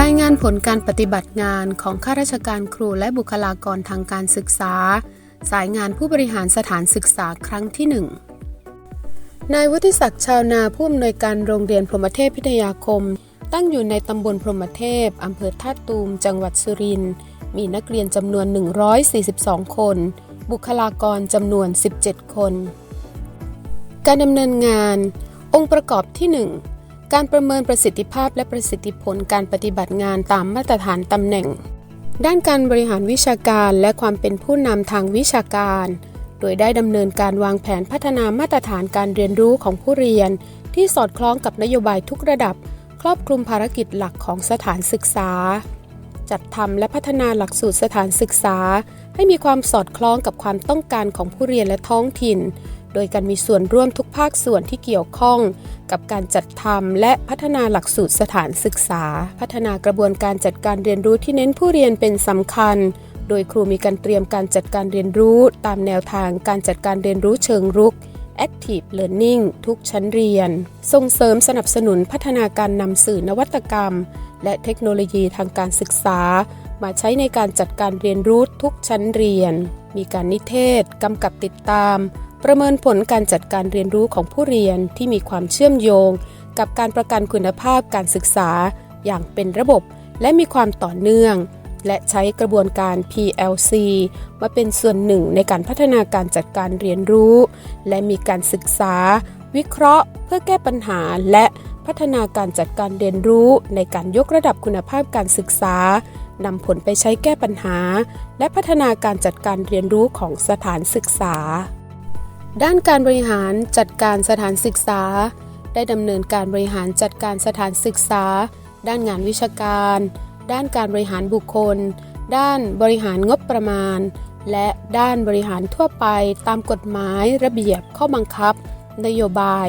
รายงานผลการปฏิบัติงานของข้าราชการครูและบุคลากรทางการศึกษา สายงานผู้บริหารสถานศึกษาครั้งที่ 1 นายวุฒิศักดิ์ชาวนาผู้อำนวยการโรงเรียนพรหมเทพพิทยาคม ตั้งอยู่ในตำบลพรหมเทพอำเภอท่าตูม จังหวัดสุรินทร์มีนักเรียนจำนวน 142 คน บุคลากรจำนวน 17 คน การดำเนินงาน องค์ประกอบที่ 1 การประเมินประสิทธิภาพและประสิทธิผลการปฏิบัติงานตามมาตรฐานตำแหน่ง ด้านการบริหารวิชาการและความเป็นผู้นำทางวิชาการ โดยได้ดำเนินการวางแผนพัฒนามาตรฐานการเรียนรู้ของผู้เรียน ที่สอดคล้องกับนโยบายทุกระดับ ครอบคลุมภารกิจหลักของสถานศึกษา จัดทำและพัฒนาหลักสูตรสถานศึกษา ให้มีความสอดคล้องกับความต้องการของผู้เรียนและท้องถิ่น โดยการมีส่วนร่วมทุกภาคส่วนที่เกี่ยวข้อง กับการจัดทำและพัฒนาหลักสูตรสถานศึกษา พัฒนากระบวนการจัดการเรียนรู้ที่เน้นผู้เรียนเป็นสำคัญ โดยครูมีการเตรียมการจัดการเรียนรู้ ตามแนวทางการจัดการเรียนรู้เชิงรุก Active Learning ทุกชั้นเรียน ส่งเสริมสนับสนุนพัฒนาการนำสื่อนวัตกรรม และเทคโนโลยีทางการศึกษา มาใช้ในการจัดการเรียนรู้ทุกชั้นเรียน มีการนิเทศ กำกับติดตาม ประเมินผลการจัดการเรียนรู้ของผู้เรียนที่มีความเชื่อมโยง กับการประกันคุณภาพการศึกษา อย่างเป็นระบบ และมีความต่อเนื่อง และใช้กระบวนการ PLC มาเป็นส่วนหนึ่งในการพัฒนาการจัดการเรียนรู้ และมีการศึกษา วิเคราะห์ เพื่อแก้ปัญหาและพัฒนาการจัดการเรียนรู้ในการยกระดับคุณภาพการศึกษานำผลไปใช้แก้ปัญหา และพัฒนาการจัดการเรียนรู้ของสถานศึกษา ด้านการบริหารจัดการสถานศึกษา ได้ดำเนินการบริหารจัดการสถานศึกษา ด้านงานวิชาการ ด้านการบริหารบุคคล ด้านบริหารงบประมาณ และด้านบริหารทั่วไปตามกฎหมาย ระเบียบข้อบังคับ นโยบาย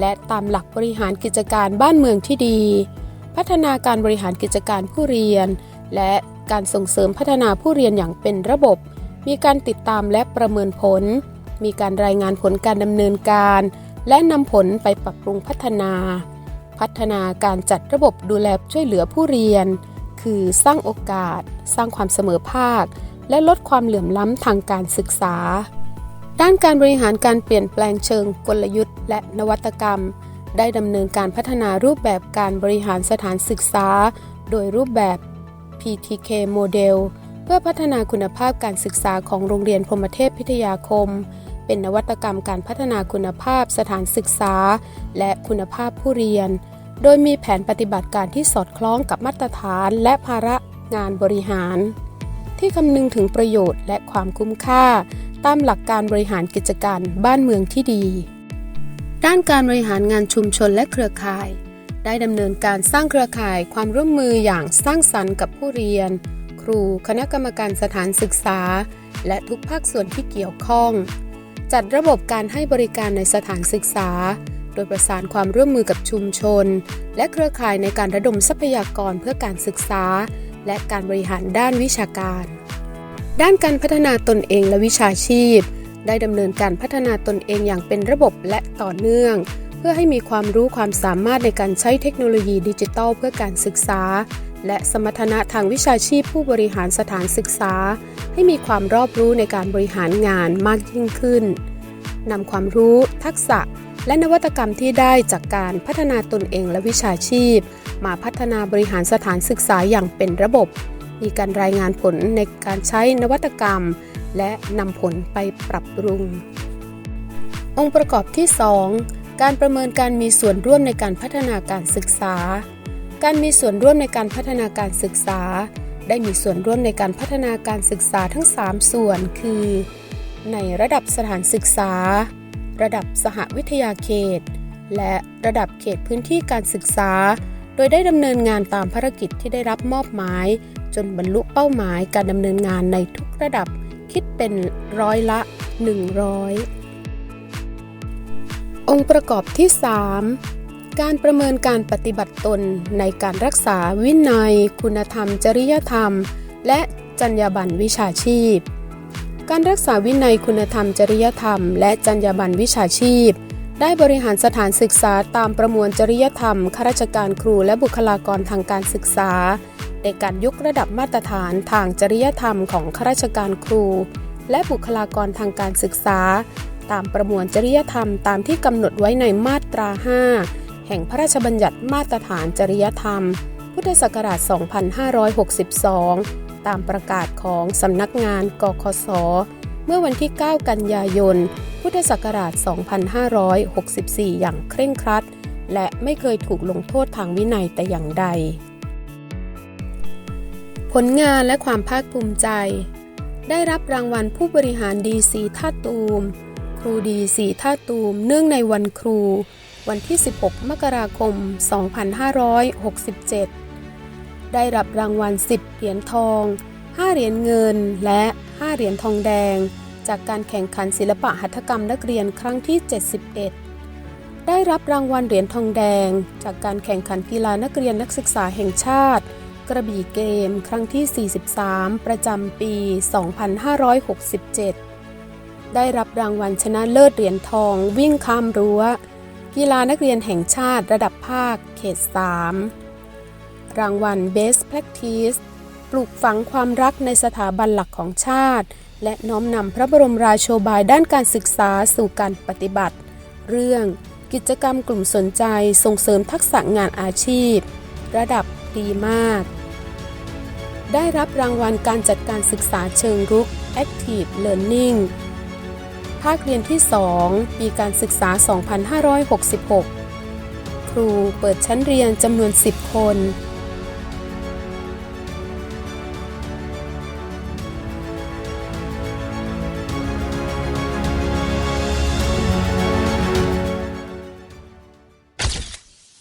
และตามหลักบริหารกิจการบ้านเมืองที่ดี พัฒนาการบริหารกิจการผู้เรียน และการส่งเสริมพัฒนาผู้เรียนอย่างเป็นระบบ มีการติดตามและประเมินผล มีการรายงานผลการดำเนินการ และนำผลไปปรับปรุงพัฒนา พัฒนาการจัดระบบดูแลช่วยเหลือผู้เรียน คือสร้างโอกาส สร้างความเสมอภาค และลดความเหลื่อมล้ำทางการศึกษา ด้านการบริหารการเปลี่ยนแปลงเชิงกลยุทธ์ และนวัตกรรม ได้ดำเนินการพัฒนารูปแบบการบริหารสถานศึกษา โดยรูปแบบ PTK โมเดลเพื่อพัฒนาคุณภาพการศึกษาของโรงเรียนพรมเทพพิทยาคม เป็นนวัตกรรมการพัฒนาคุณภาพสถานศึกษา และคุณภาพผู้เรียน โดยมีแผนปฏิบัติการที่สอดคล้องกับมาตรฐานและภาระงานบริหาร ที่คำนึงถึงประโยชน์และความคุ้มค่า ตามหลักการบริหารกิจการบ้านเมืองที่ดี ด้านการบริหารงานชุมชนและเครือข่าย ได้ดำเนินการสร้างเครือข่ายความร่วมมืออย่างสร้างสรรค์กับผู้เรียน ครู คณะกรรมการสถานศึกษา และทุกภาคส่วนที่เกี่ยวข้อง จัดระบบการให้บริการในสถานศึกษา โดยประสานความร่วมมือกับชุมชน และเครือข่ายในการระดมทรัพยากรเพื่อการศึกษา และการบริหารด้านวิชาการ ด้านการพัฒนาตนเองและวิชาชีพ ได้ดำเนินการพัฒนาตนเองอย่างเป็นระบบและต่อเนื่อง เพื่อให้มีความรู้ความสามารถในการใช้เทคโนโลยีดิจิทัลเพื่อการศึกษา และสมรรถนะทางวิชาชีพผู้บริหารสถานศึกษา ให้มีความรอบรู้ในการบริหารงานมากยิ่งขึ้นนำความรู้ ทักษะ และนวัตกรรมที่ได้จากการพัฒนาตนเองและวิชาชีพ มาพัฒนาบริหารสถานศึกษาอย่างเป็นระบบ มีการรายงานผลในการใช้นวัตกรรม และนำผลไปปรับปรุง องค์ประกอบที่ 2 การประเมินการมีส่วนร่วมในการพัฒนาการศึกษา การมีส่วนร่วมในการพัฒนาการศึกษา ได้มีส่วนร่วมในการพัฒนาการศึกษาทั้ง 3 ส่วนคือ ในระดับสถานศึกษา ระดับสหวิทยาเขต และระดับเขตพื้นที่การศึกษา โดยได้ดำเนินงานตามภารกิจที่ได้รับมอบหมาย จนบรรลุเป้าหมายการดำเนินงานในทุกระดับคิดเป็นร้อยละ 100 องค์ประกอบที่ 3 การประเมินการปฏิบัติตนในการรักษาวินัย คุณธรรม จริยธรรม และจรรยาบรรณวิชาชีพ การรักษาวินัยคุณธรรม จริยธรรม และจรรยาบรรณวิชาชีพ ได้บริหารสถานศึกษาตามประมวลจริยธรรมข้าราชการครูและบุคลากรทางการศึกษา ในการยกระดับมาตรฐานทางจริยธรรมของข้าราชการครู และบุคลากรทางการศึกษา ตามประมวลจริยธรรมตามที่กำหนดไว้ในมาตรา 5 แห่งพระราชบัญญัติมาตรฐานจริยธรรม พุทธศักราช 2562 ตามประกาศของสำนักงานกคส เมื่อวันที่ 9 กันยายน พุทธศักราช 2564 อย่างเคร่งครัด และไม่เคยถูกลงโทษทางวินัยแต่อย่างใด ผลงานและความภาคภูมิใจ ได้รับรางวัลผู้บริหารดีสีท่าตูม ครูดีสีท่าตูม เนื่องในวันครู วันที่ 16 มกราคม 2567 ได้รับรางวัล 10 เหรียญทอง 5 เหรียญเงิน และ 5 เหรียญทองแดง จากการแข่งขันศิลปะหัตถกรรมนักเรียนครั้งที่ 71 ได้รับรางวัลเหรียญทองแดง จากการแข่งขันกีฬานักเรียนนักศึกษาแห่งชาติ กระบี่เกม ครั้งที่ 43 ประจำปี 2567 ได้รับรางวัลชนะเลิศเหรียญทองวิ่งข้ามรั้ว กีฬานักเรียนแห่งชาติระดับภาค เขต 3 รางวัล Best Practice ปลูกฝังความรักในสถาบันหลักของชาติ และน้อมนำพระบรมราโชบายด้านการศึกษาสู่การปฏิบัติ เรื่องกิจกรรมกลุ่มสนใจส่งเสริมทักษะงานอาชีพ ระดับดีมาก ได้รับรางวัลการจัดการศึกษาเชิงรุก Active Learning ภาคเรียนที่ 2 ปีการศึกษา 2566 ครูเปิดชั้นเรียนจำนวน 10 คน